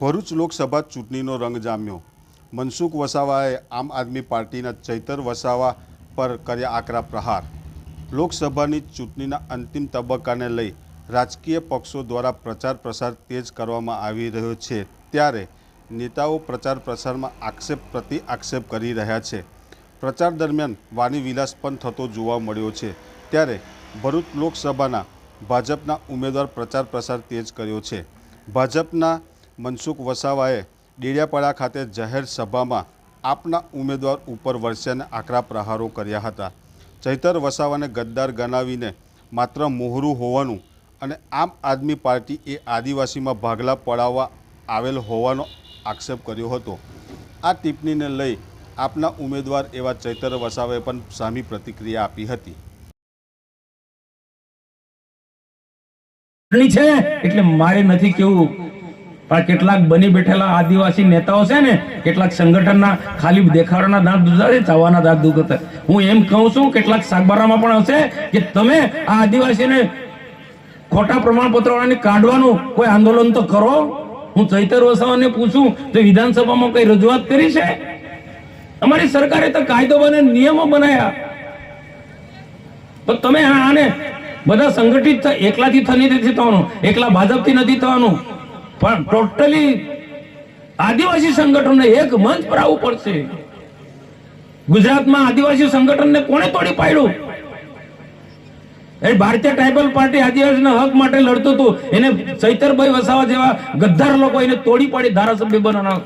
ભરૂચ લોકસભા ચૂંટણીનો રંગ જામ્યો. મનસુખ વસાવાએ આમ આદમી પાર્ટીના ચૈતર વસાવા પર કર્યા આકરા પ્રહાર. લોકસભાની ચૂંટણીના અંતિમ તબક્કાને લઈ રાજકીય પક્ષો દ્વારા પ્રચાર પ્રસાર તેજ કરવામાં આવી રહ્યો છે. ત્યારે નેતાઓ પ્રચાર પ્રસારમાં આક્ષેપ પ્રતિ આક્ષેપ કરી રહ્યા છે. પ્રચાર દરમિયાન વાણી વિલાસ પણ થતો જોવા મળ્યો છે. ત્યારે ભરૂચ લોકસભાના ભાજપના ઉમેદવાર પ્રચાર પ્રસાર તેજ કર્યો છે. ભાજપના મનસુખ વસાવાએ ડેડિયાપાડા ખાતે જાહેર સભામાં આપના ઉમેદવાર ઉપર વરસ્યાને આકરા પ્રહારો કર્યા હતા. ચૈતર વસાવાને ગદ્દાર ગણાવીને માત્ર મોહરું હોવાનું અને આમ આદમી પાર્ટી એ આદિવાસીમાં ભાગલા પડાવવા આવેલ હોવાનો આક્ષેપ કર્યો હતો. આ ટિપ્પણીને લઈ આપના ઉમેદવાર એવા ચૈતર વસાવાએ પણ સામી પ્રતિક્રિયા આપી હતી. છે, એટલે મારે નથી કેવું પણ કેટલાક બની બેઠેલા આદિવાસી નેતાઓ છે ને, કેટલાક સંગઠનના ખાલી દેખાડવાના દાંત દુધારે ચાવાના દાંત દુખતા. હું એમ કહું છું, કેટલાક સાગબારામાં પણ હશે કે તમે આ આદિવાસીને ખોટા પ્રમાણપત્રો વાળાને કાઢવાનું કોઈ આંદોલન તો કરો? હું ચૈતર વસાવાને પૂછું, તો વિધાનસભામાં કઈ રજૂઆત કરી છે? અમારી સરકારે તો કાયદો બને, નિયમો બનાયા. તો તમે આને બધા સંગઠિત એકલાથી નથી થવાનું. એકલા ભાજપથી નથી થવાનું. પણ ટોટલી આદિવાસી સંગઠનને એક મંચ પર આવવું પડશે. ગુજરાતમાં આદિવાસી સંગઠનને કોણે તોડી પાડ્યું? એ ભારતીય ટ્રાઇબલ પાર્ટી આદિવાસીના હક માટે લડતું હતું. એને ચૈતરભાઈ વસાવા જેવા ગદ્દાર લોકો એને તોડી પાડી ધારાસભ્ય બનાવ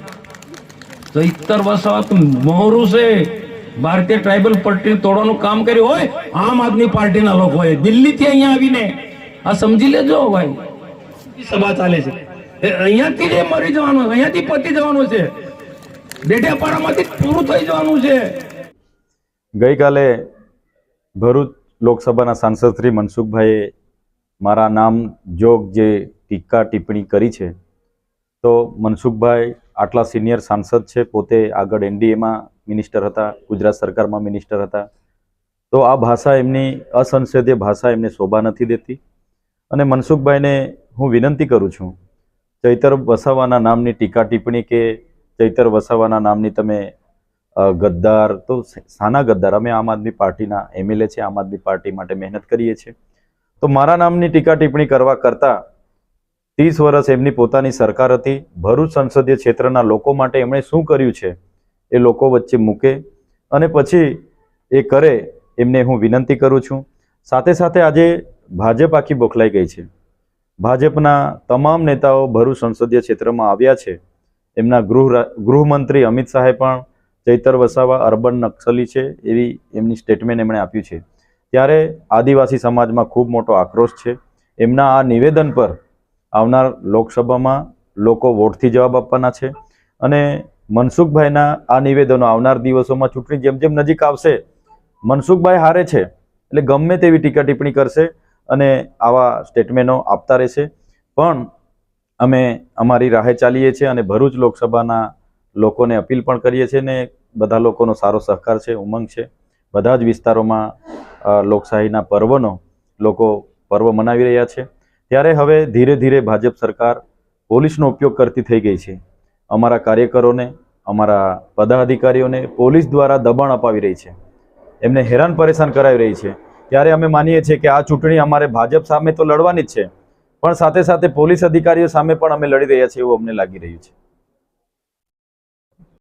ચૈતર વસાવા તો મોરું છે. ભારતીય ટ્રાઇબલ પાર્ટી તોડવાનું કામ કર્યું હોય, આમ આદમી પાર્ટીના લોકોએ દિલ્હીથી અહીંયા આવીને. આ સમજી લેજો ભાઈ. સભા ચાલે છે. અહીંયાથી જે મરી જવાનું, અહીંયાથી પતી જવાનું છે. ડેડિયાપાડામાંથી પૂરું થઈ જવાનું છે. ગઈકાલે ભરૂચ લોકસભાના સાંસદ શ્રી મનસુખભાઈએ મારા નામ જોગ જે ટીકા ટિપ્પણી કરી છે, તો મનસુખભાઈ આટલા સિનિયર સાંસદ છે, પોતે આગળ એનડીએમાં મિનિસ્ટર હતા, ગુજરાત સરકારમાં મિનિસ્ટર હતા. તો આ ભાષા એમની અસંસદીય ભાષા એમને શોભા નથી દેતી. અને મનસુખભાઈને હું વિનંતી કરું છું ચૈતર વસાવાના નામની ટીકા ટિપ્પણી કે ચૈતર વસાવાના નામની તમે ગદ્દાર, તો સાના ગદ્દાર, અમે આમ આદમી પાર્ટીના એમએલએ છે, આમ આદમી પાર્ટી માટે મહેનત કરીએ છીએ. તો મારા નામની ટીકા ટિપ્પણી કરવા કરતાં ત્રીસ વર્ષ એમની પોતાની સરકાર હતી, ભરૂચ સંસદીય ક્ષેત્રના લોકો માટે એમણે શું કર્યું છે એ લોકો વચ્ચે મૂકે અને પછી એ કરે એમને હું વિનંતી કરું છું. સાથે સાથે આજે ભાજપ આખી બોખલાઈ ગઈ છે. ભાજપના તમામ નેતાઓ ભરૂચ સંસદીય ક્ષેત્રમાં આવ્યા છે. એમના ગૃહ ગૃહમંત્રી અમિત શાહે પણ ચૈતર વસાવા, અર્બન નક્સલી છે એવી એમની સ્ટેટમેન્ટ એમણે આપ્યું છે. ત્યારે આદિવાસી સમાજમાં ખૂબ મોટો આક્રોશ છે. એમના આ નિવેદન પર આવનાર લોકસભામાં લોકો વોટથી જવાબ આપવાના છે અને મનસુખભાઈના આ નિવેદનો આવનાર દિવસોમાં ચૂંટણી જેમ જેમ નજીક આવશે, મનસુખભાઈ હારે છે. એટલે ગમે તેવી ટીકા ટિપ્પણી કરશે અને આવા સ્ટેટમેન્ટો આપતા રહેશે. પણ અમે અમારી રાહે ચાલીએ છીએ અને ભરૂચ લોકસભાના લોકોને અપીલ પણ કરીએ છીએ ને બધા લોકોનો સારો સહકાર છે, ઉમંગ છે. બધા જ વિસ્તારોમાં લોકશાહીના પર્વનો લોકો પર્વ મનાવી રહ્યા છે. ત્યારે હવે ધીરે ધીરે ભાજપ સરકાર પોલીસનો ઉપયોગ કરતી થઈ ગઈ છે. અમારા કાર્યકરોને, અમારા પદાધિકારીઓને પોલીસ દ્વારા દબાણ અપાવી રહી છે. એમને હેરાન પરેશાન કરાવી રહી છે. ત્યારે અમે માનીએ છીએ કે આ ચૂંટણી અમારે ભાજપ સામે તો લડવાની જ છે. પણ સાથે સાથે પોલીસ અધિકારીઓ સામે પણ અમે લડી રહ્યા છીએ એવું અમને લાગી રહ્યું છે.